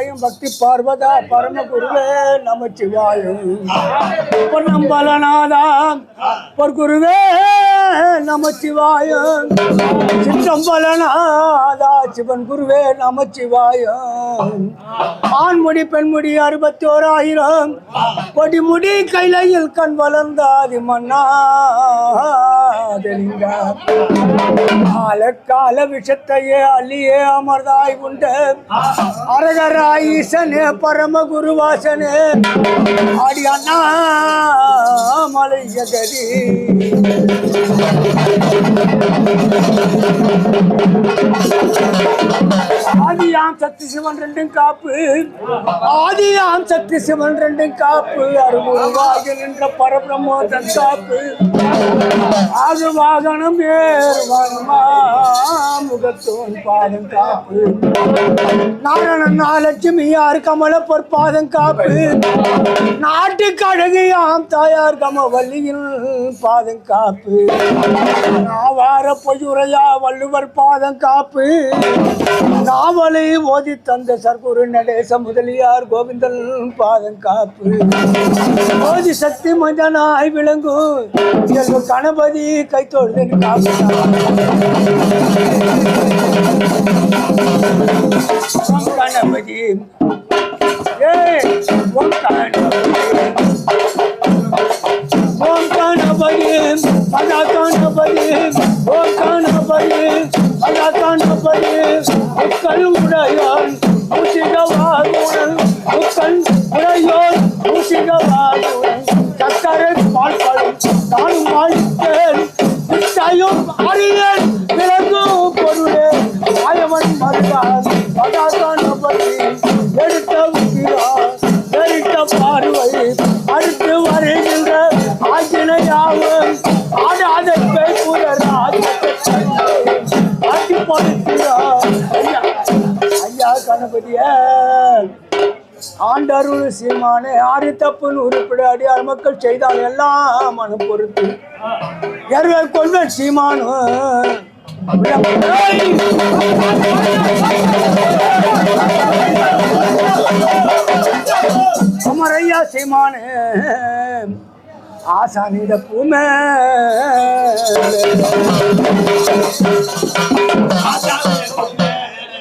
நமச்சிவாயம் பக்தி பார்வதா பரமகுருவே நமச்சிவாயம். பொன்னம்பலநாதா பொற்குருவே நமச்சிவாயம். சிற்றம்பலநாதா சிவன் குருவே நமச்சிவாயம் ஆண்முடி பெண்முடி அறுபத்தி ஓராயிரம் கொடிமுடி கைலையில் கண் வளர்ந்தாதி மன்னா கால கால விஷத்தையே அள்ளியே அமர்தாய் உண்ட. அரகராய் ஈசனே பரம குருவாசனே ஆடி அண்ணா மலை ஜகதி Thank you. ஆதியாம் சக்தி சிவன் ரெண்டும் காப்பு. ஆதியாம் சக்தி சிவன் ரெண்டும் காப்பு. அருமுருவாகி நின்ற பரபிரம்மோ தன் காப்பு. ஆகு வாகனம் ஏறுவானுமா முகத்தோன் பாதம் காப்பு. நாரணன் நாலட்சுமி யார் கமல பொற்பாதம் காப்பு. நாட்டுக்கு அழகியாம் தாயார் கமவல்லியின் பாதம் காப்பு. நாவார பொய்யுரையா வள்ளுவர் பாதம் காப்பு. நாவலை ஓதி தந்த சர்க்குரு நடேச முதலியார் கோவிந்தன் பாதம் காப்பு. ஓதி சக்தி மஞ்சனாய் விளங்கு இயல்பு கணபதி கைத்தொழுது காப்பு. கணபதி. ஏய் ஓம் கணபதி. ஓம் கணபதி. பதா கணபதி. ஓம் கணபதி. பதா கணபதி முக்கல் உடையான் முசிகவாகுணன் முக்கல் உடையோன் முசிகவாகுணன் சக்கரை பால்படும் நானும் வாழ்த்தேன் ஐயா ஆண்டருள் சீமானே ஆறு தப்புன்னு உருப்பிட அடியார் மக்கள் செய்தால் எல்லாம் மனு பொறுத்து எருவர் கொள்வர் சீமானு. குமரையா சீமானு ஆசானிட பூமே.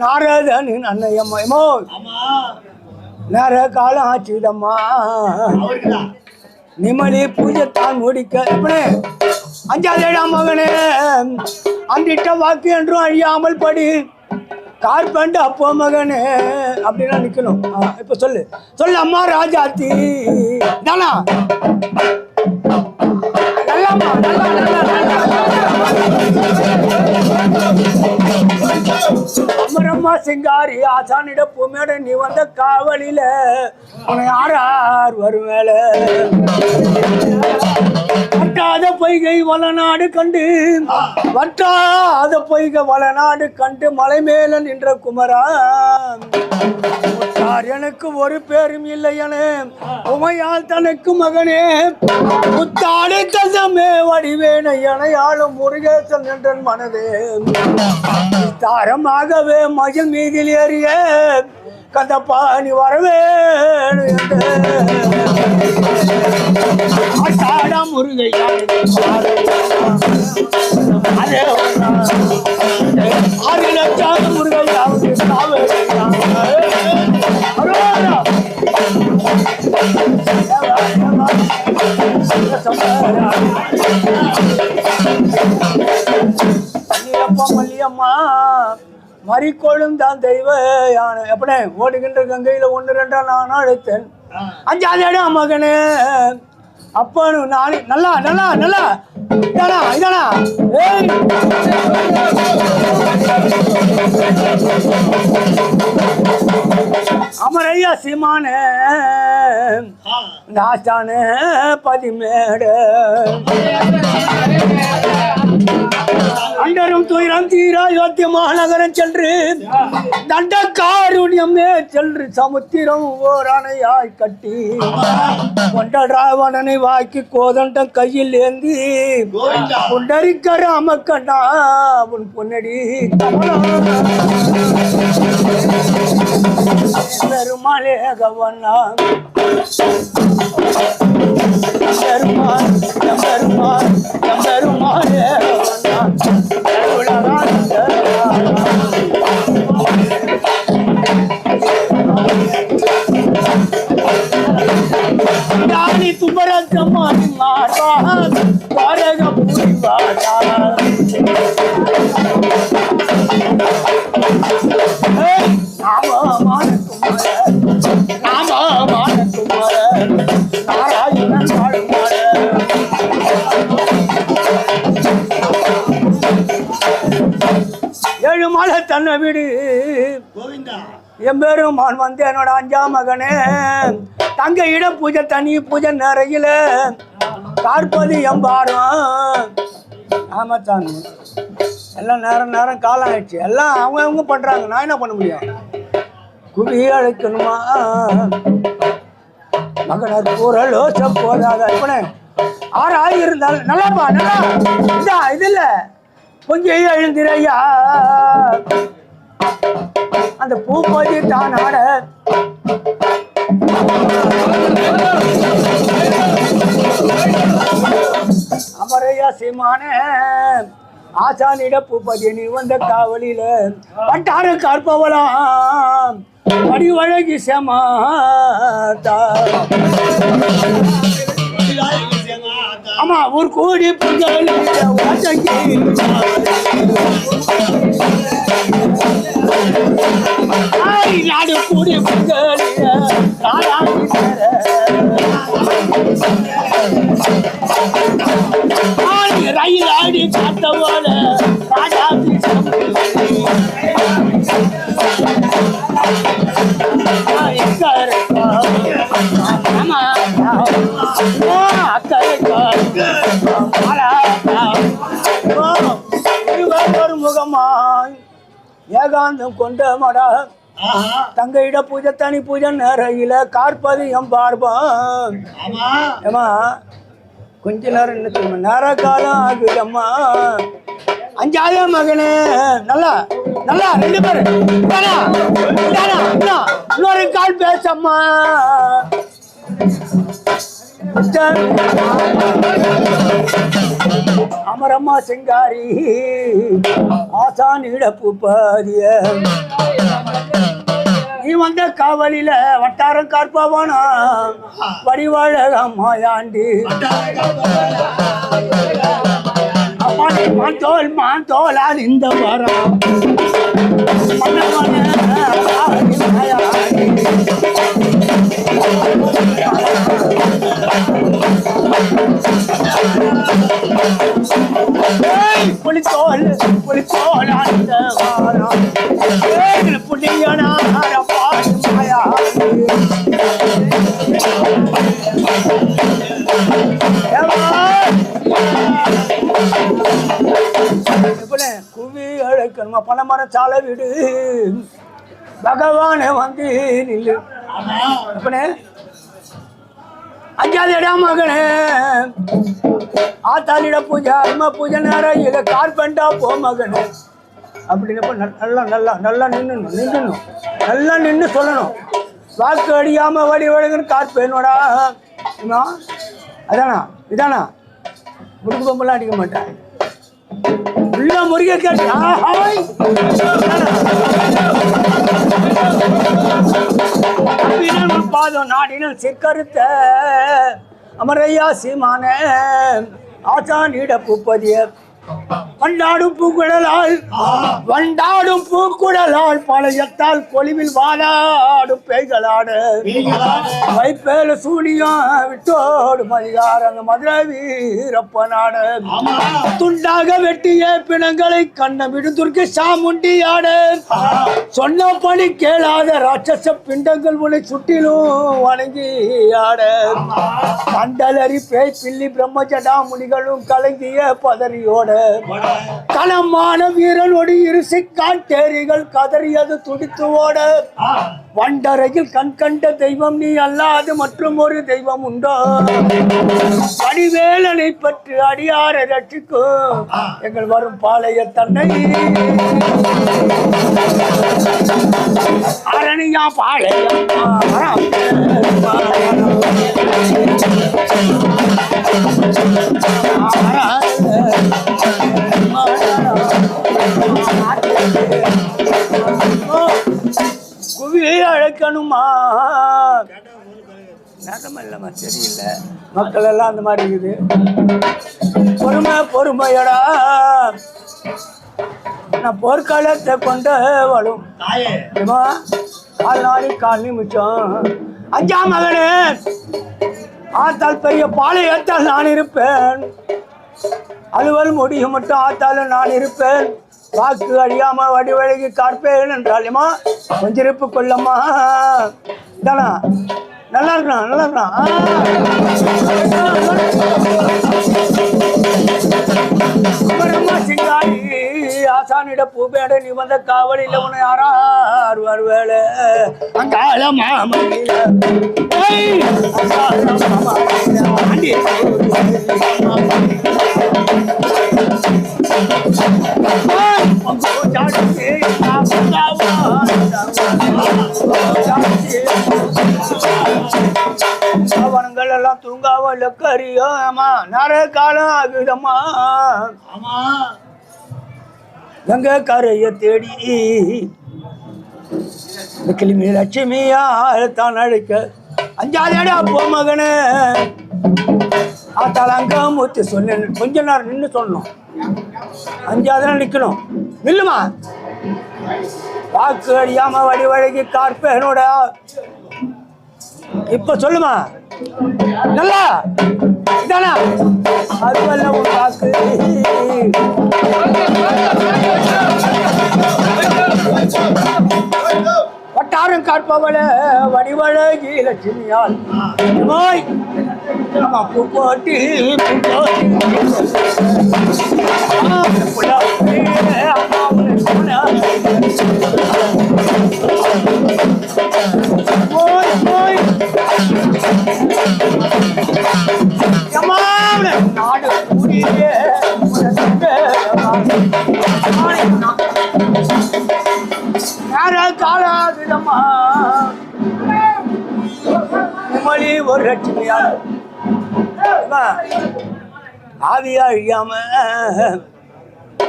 நாரதனின் அன்னையம்மையமோ நேர காலம் ஆச்சுதம்மா. நிமலி பூஜைத்தான் முடிக்க. எப்படி அஞ்சாவது ஏழாம் மகனே அந்திட்ட வாக்கு என்றும் அழியாமல் படி. கார்பண்ட் அப்போ மகனே அப்படின்னா நிக்கணும். இப்ப சொல்லு. சொல்லு அம்மா ராஜாத்தி. தானா? நல்லாம்மா நல்லா நல்லா அமரம்மா சிங்காரி ஆசானிட பூமேட நீ வந்த காவலில உன்னை யார் யார் வருவேல. வட்டாத பொய்கை வளநாடு கண்டு. வட்டாத பொய்கை வளநாடு கண்டு மலை மேல நின்ற குமரா முத்தார் எனக்கு ஒரு பேரும் இல்லை என உமையால் தனக்கு மகனே. முத்தாடு தசமே வடிவேன எனையாளும் முருகேசன் என்றன் மனதே. தாரமாகவே மயில் மீதில் ஏறிய கந்தப்பா நீ வரவேணும் ஆட்டாடா முருகையா அதே ஆறு லட்சம் முருகையா மல்லியம்மா மறிக்கோளும் தான் தெய்வ யானை. எப்படே ஓடுகின்ற கங்கையில ஒன்று ரெண்டா நான் அழைத்தேன். அஞ்சாவது மகனே. அப்பனு நாளை நல்லா நல்லா நல்லா. இதானா இதானா அமரையா சீமானே. நாச்சானே பதிமேடு. அண்டரும் துயரம் தீரா யோத்திய மாநகரம் சென்று தண்ட காருண்யமே சென்று சமுத்திரம் ஓரணையாய் கட்டி கொண்ட ராவணனை வாக்கி கோதண்டம் கையில் ஏந்தி புண்டரிக்க ராமக்கண்ணா உன் பொன்னடி. பெருமாளே கவனா பெருமாள் பெருமாள். எம்பெருமான் வந்து என்னோட அஞ்சாம் மகனே. தங்க இட பூஜை தனி பூஜை நிறையில. பார்ப்பது எம்பாரம் ஆமா சாமி. எல்லாம் நேரம் நேரம் காலம் ஆயிடுச்சு. எல்லாம் அவங்க அவங்க பண்றாங்க. நான் என்ன பண்ண முடியும்? குடி அழைக்கணுமா? மகனர் குரலோ போதாத இப்பனே ஆறு ஆகி இருந்தாலும் நல்லாப்பா நல்லா. இதா இது இல்லை. கொஞ்சம் எழுந்திரையா. அந்த பூப்பதி தான் ஆட அமரையா சீமான ஆசானிட பூப்பதி நீ வந்த காவலியில வட்டார கற்பவலாம் படி வழங்கி செமாதா ஆமா ஒரு கோடி புகழ் நாடு கூடி ரயில் ஆடி காத்த போல ராஜாதி ஒரு முகமாய் ஏகாந்தம் கொண்ட மடா. ஆஹா. தங்கையிட பூஜை தனி பூஜை நேரையில கார்பது எம் பார்ப்போம் ஏமா கொஞ்ச நேரம் என்ன தெரியுமா நேர காலம் ஆகுதம்மா. அஞ்சாவது மகனே. நல்லா நல்லா ரெண்டு பேரும் இன்னொரு கால் பேசம்மா. அமரம்மா சிங்காரி ஆசான் இழப்பு பாதிய நீ வந்த காவலில வட்டாரம் காற்பவனா வடிவாழகம் மாயாண்டி. அம்மா தோல் மாத்தோல் மாத்தோல் இந்த வாரம். மன்னவன புலித்தோல் புலித்தோல் அந்த வாரம் ஏய், புலியனார குவி அழைக்கணுமா பணமரம் சாலை பகவானே வந்து நில்லு. அஞ்சாவது இடம் மகனே. ஆத்தாளிட பூஜை அம்மா பூஜை நேரம் இதை கார்பெண்டா போ மகனு. அப்படின்னு நல்லா நல்லா நல்லா நின்று நின்றுணும் நல்லா நின்று சொல்லணும். வாக்கு அடியாம வழி வழங்குன்னு கார்பேனோடா அதானா இதானா? முடுக்கு பொம்பெல்லாம் அடிக்க மாட்டேன். உள்ள முருகை கேட்டு பாதம் நாடினல் சிற்கருத்த. அமரையா சீமான ஆசானிட பூப்பதிய வண்டாடும் பூக்குழலால் வண்டாடும் பூக்குழலால் பழையத்தால் கொலிவில் வாழாடும் பேய்களாடு வைப்பேல சூனியம் விட்டோடு மதிகாரங்க மதுரை வீரப்பனாடு துண்டாக வெட்டிய பிணங்களை கண்ண விடுதுர்க்கு சாமுண்டியாடு. சொன்னபடி கேளாத ராட்சச பிண்டங்கள் உன்னை சுற்றிலும் வணங்கி ஆட கண்டலரி பேய் பில்லி பிரம்மஜடா முனிகளும் கலங்கிய பதறியோட. களமான வீரனோடு இருசை காட்டேரிகள் கதறியது துடித்து ஓட. வண்டரையில் கண் கண்ட தெய்வம் நீ அல்லாது மற்றும் ஒரு தெய்வம் உண்டோ? அடிவேலனை பற்றி அடியாரை ரட்சிக்கும் எங்கள் வரும் பாளைய தன்னை. அரணியா பாளையம். அழைக்கணுமா நேரம் இல்லைம்மா சரியில்லை மக்கள் எல்லாம் அந்த மாதிரி இருக்குது. பொறுமை பொறுமையடா. நான் போர்க்காலத்தை கொண்டு வரும். கால் நாளி கால் நிமிஷம் அஞ்சாம் மகனே ஆத்தால் பெரிய பாளையத்தால் நான் இருப்பேன். அலுவல் முடியும் மட்டும் ஆத்தாலும் நான் இருப்பேன். வாக்கு அழியாம வடிவழகி காற்பேன் என்றாலுமா கொஞ்சிருப்பு கொள்ளம்மா. தானா நல்லா இருக்கணும் நல்லா இருக்கணும் சிங்காரி ஆசானிட பூபேட நீ வந்த காவலில் உன யாரார் வருவேல அங்கால மாமனில சவனங்கள் எல்லாம் தூங்காவ லக்கரியோ ஆமா நிறைய காலம் ஆகுதம்மா. ஆமா. எங்க கரைய தேடி கிளிமி லட்சுமியா தான் அழைக்க அஞ்சாதேடா போ மகனே. ஆத்தால அங்க மூத்து சொன்ன கொஞ்ச நேரம் நின்று சொல்லணும். அஞ்சாவது நிற்கணும் நில்லுமா? வாக்கு அடியாம வடி வழங்கி கார்பேனோட இப்ப சொல்லுமா? நல்லா? இதானா? அதுவல்ல உன் வாக்கு. வட்டாரம் காட்பவள வடிவழகி லட்சுமியால் நோய் நம்ம பூ போய் போய் நாடு கூடியே ஒரு லட்சுமியால் ஆவியா அழியாம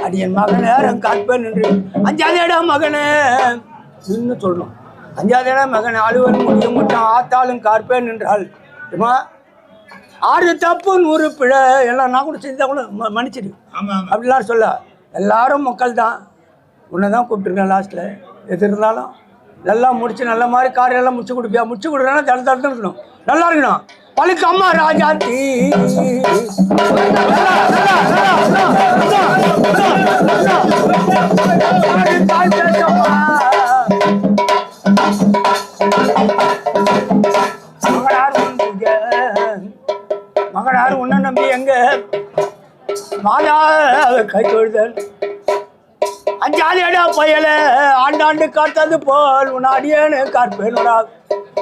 அடியன் மகன் நேரம் காப்பேன் என்று. அஞ்சாதேடா மகனே? நின்று சொல்லணும் அஞ்சாதேடா மகன் அலுவல் முடியும் மட்டும் ஆத்தாலும் காப்பேன் என்றால் ஏம்மா, ஆறு தப்பு நூறு பிழை எல்லாம் நான் கூட செஞ்சா கூட மன்னிச்சிடு. அப்படிலாம் சொல்ல. எல்லாரும் மக்கள் தான் உன்னை தான் கூப்பிட்டுருக்கேன் லாஸ்ட்டில் எது இருந்தாலும். நல்லா முடிச்சு நல்ல மாதிரி காரியம் எல்லாம் முடிச்சு கொடுப்பியா? முடிச்சு கொடுக்குறேன்னா தடு தடுத்து இருக்கணும். நல்லா இருக்கணும். பழுக்கம்மா ராஜா தீ. மகனார் உன்ன மகளார் மகளார் நம்பி எங்க? மாதா கை தொழுதல். அஞ்சாலியடா பயல ஆண்டாண்டு காத்தது போல் உன் அடியேன்னு காற்பேனுடா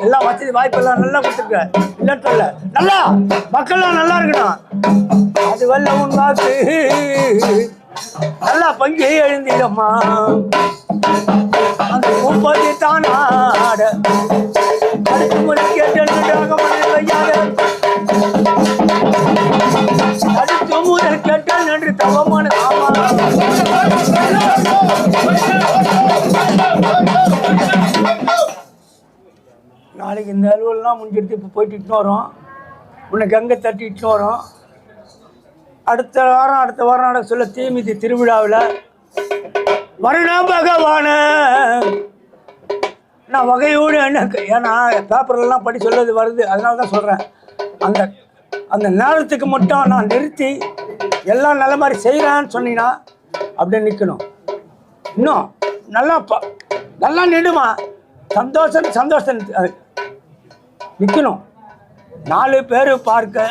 எல்லாம் வசதி வாய்ப்பெல்லாம் நல்லா கொடுத்துருக்க. இல்லைன்னு சொல்ல நல்லா! மக்கள்லாம் நல்லா இருக்கணும். அது வல்ல உன் வாக்கு. நல்லா பங்கி எழுந்திடம்மா அந்த முப்பது தான் ஆட. அடுத்து முறை கேட்டாக வையாத. அடுத்து முதல் கேட்டால் நன்று தவமான ஆமா நாளைக்கு இந்த அலுவலாம் முடிஞ்சிட்டு இப்போ போயிட்டு இட்டுன்னு வரோம். உன்னை கங்கை தட்டி இட்டுன்னு வரோம். அடுத்த வாரம் அடுத்த வாரம் நடக்க சொல்ல தீமிதி திருவிழாவில் வரணும் பகவான. நான் வகையோடு என்ன ஏன்னா பேப்பர்லாம் படி சொல்றது வருது அதனால தான் சொல்கிறேன் அந்த அந்த நேரத்துக்கு மட்டும் நான் நிறுத்தி எல்லாம் நல்ல மாதிரி செய்கிறேன்னு சொன்னீங்கன்னா அப்படியே நிற்கணும் இன்னும் நல்லா நல்லா நின்றுமா சந்தோஷம் சந்தோஷம். நிற்கணும் நாலு பேர் பார்க்க.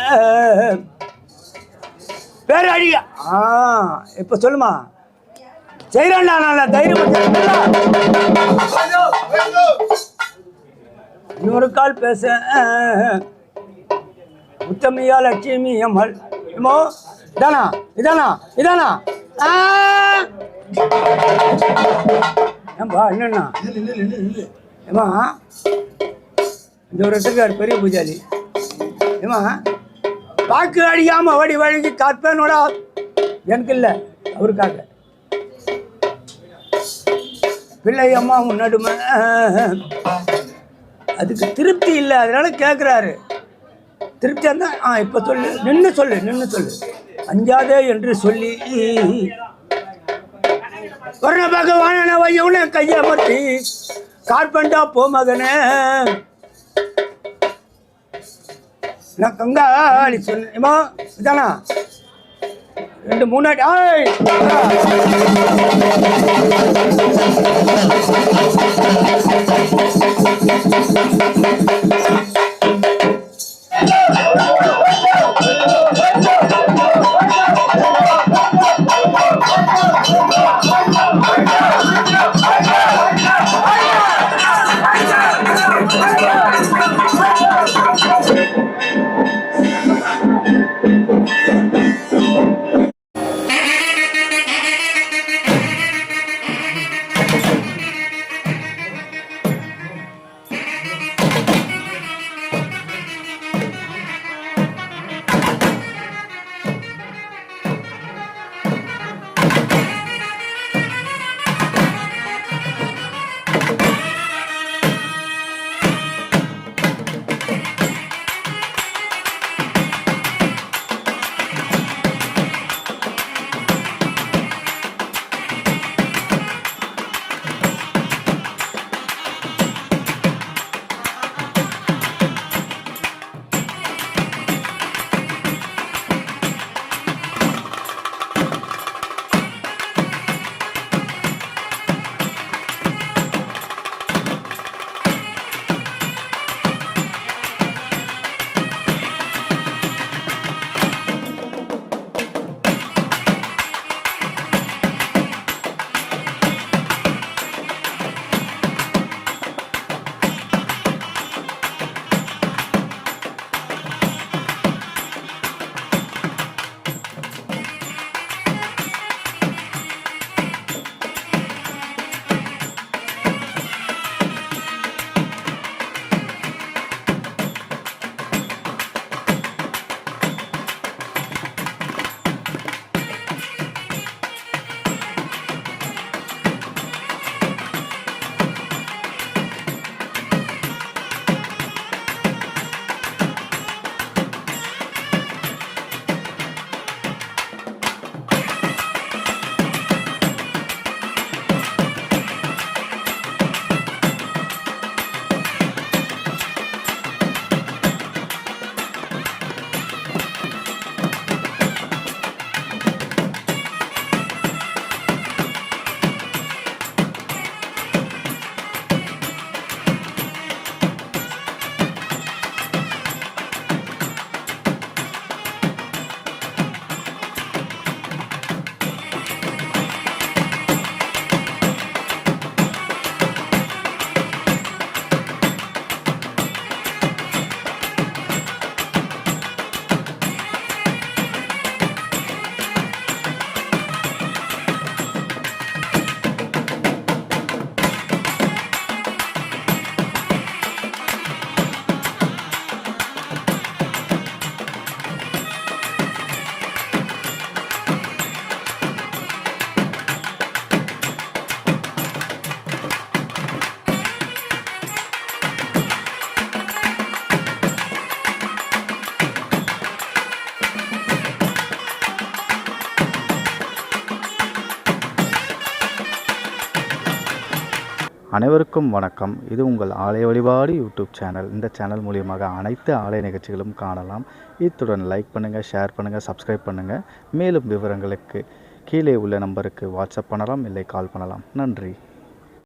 பேர் அழிய. ஆ இப்போ சொல்லுமா? செய்கிறேன்டா நான் தைரியம் இன்னொரு கால் பேச. உத்தமியா லட்சுமி அம்மல் ஏமோ இதானா? இதானா? இதானா? ஏன்பா ஏம்பா என்னண்ணா? ஏமா இந்த வருஷத்துக்கு இருக்கார் பெரிய பூஜாரி. ஏமா வாக்கு அடிக்காம ஓடி வழங்கி காப்பேனோடா? எனக்கு இல்லை அவருக்காக. பிள்ளை அம்மா முன்னாடுமே அதுக்கு திருப்தி இல்லை அதனால கேட்குறாரு திருப்தியாக இருந்தால் ஆ இப்போ சொல்லு. நின்று சொல்லு நின்று சொல்லு. அஞ்சாதே என்று சொல்லி. வர்ண பகவான வையவன கையமர்த்தி கார்பண்டா போ மகனே. நான் கங்காளி சொன்னேமா இதானா? ரெண்டு மூணாடி ஆய்! Oh, அனைவருக்கும் வணக்கம். இது உங்கள் ஆலய வழிபாடு யூடியூப் சேனல். இந்த சேனல் மூலியமாக அனைத்து ஆலய நிகழ்ச்சிகளும் காணலாம். இத்துடன் லைக் பண்ணுங்கள் ஷேர் பண்ணுங்கள் சப்ஸ்கிரைப் பண்ணுங்கள் மேலும் விவரங்களுக்கு கீழே உள்ள நம்பருக்கு வாட்ஸ்அப் பண்ணலாம் இல்லை கால் பண்ணலாம். நன்றி.